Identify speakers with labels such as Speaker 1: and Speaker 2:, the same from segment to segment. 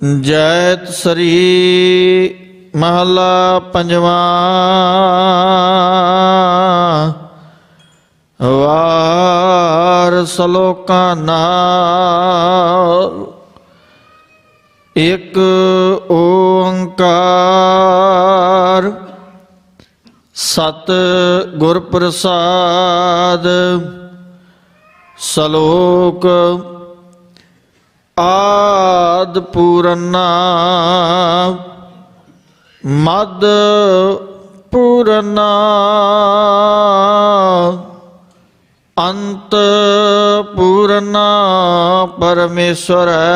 Speaker 1: ਜੈਤ ਸਰੀ ਮਹਲਾ ਪੰਜਵਾ। ਵਾਰ ਸਲੋਕਾਂ ਨਾਲ ਇੱਕ ਓੰਕਾਰ ਸਤ ਗੁਰ ਪ੍ਰਸਾਦ ਸ਼ਲੋਕ ਆ ਆਦ ਪੂਰਨਾ। ਮਦ ਪੂਰਨਾ। ਅੰਤ ਪੂਰਨਾ ਪਰਮੇਸ਼ਰ ਹੈ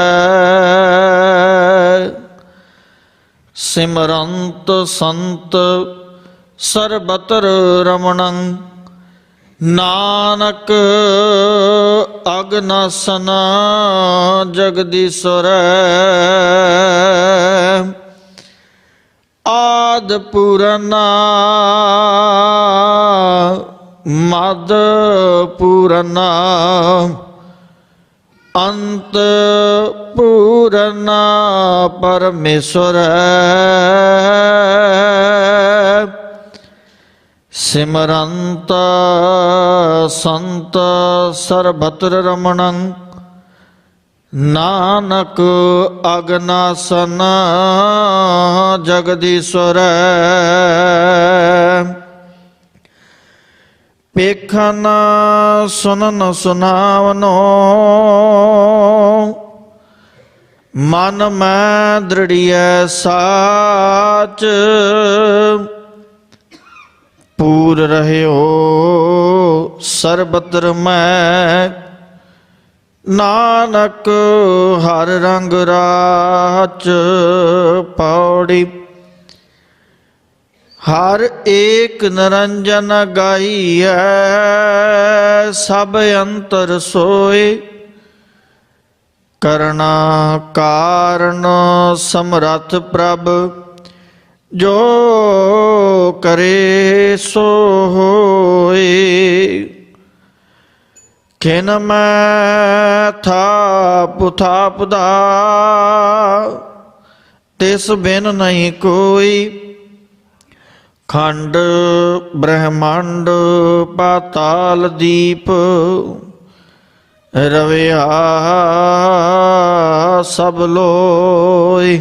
Speaker 1: ਸਿਮਰੰਤ ਸੰਤ ਸਰਬਤਰ ਰਮਣੰ। ਨਾਨਕ ਅਗਨਸਨ ਜਗਦੀਸ਼ਰ ਆਦ ਪੂਰਨਾ ਮਦ ਪੂਰਨਾ ਅੰਤ ਪੂਰਨਾ ਪਰਮੇਸ਼ਰ ਸਿਮਰੰਤ ਸੰਤ ਸਰਬਤਰ ਰਮਣੰ ਨਾਨਕ ਅਗਨਾਸਨ ਜਗਦੀਸ਼ਵਰ। ਪੇਖਨ ਸੁਨਨ ਸੁਨਾਵਨੋ ਮਨ ਮੈਂ ਦ੍ਰਿੜੀਐ ਸਾਚ। ਪੂਰ ਰਹਿਓ, ਸਰਬਤਰ ਮੈਂ ਨਾਨਕ, ਹਰ ਰੰਗ ਰਾਚ ਪੌੜੀ। ਹਰ ਏਕ ਨਰੰਜਨ ਗਾਈਐ, ਸਭ ਅੰਤਰ ਸੋਏ। ਕਰਣਾ ਕਾਰਨ ਸਮਰਥ ਪ੍ਰਭ ਜੋ ਕਰੇ ਸੋ ਹੋਏ। ਖਿਨ ਮੈਂ ਥਾਪ ਥਾਪ ਦਾ ਤਿਸ ਬਿਨ ਨਹੀਂ ਕੋਈ। ਖੰਡ ਬ੍ਰਹਮੰਡ ਪਾਤਾਲ ਦੀਪ, ਰਵਿਆ ਸਭ ਲੋਏ।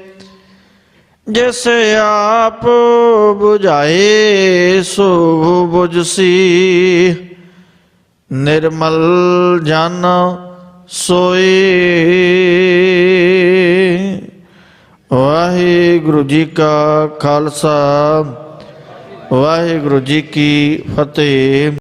Speaker 1: ਜਿਸ ਆਪ 부ਝਾਏ ਸੋ 부ਝਸੀ ਨਿਰਮਲ ਜਨ ਸੋਏ। ਵਾਹਿਗੁਰੂ ਜੀ ਕਾ ਖਾਲਸਾ, ਵਾਹਿਗੁਰੂ ਜੀ ਕੀ ਫਤਿਹ।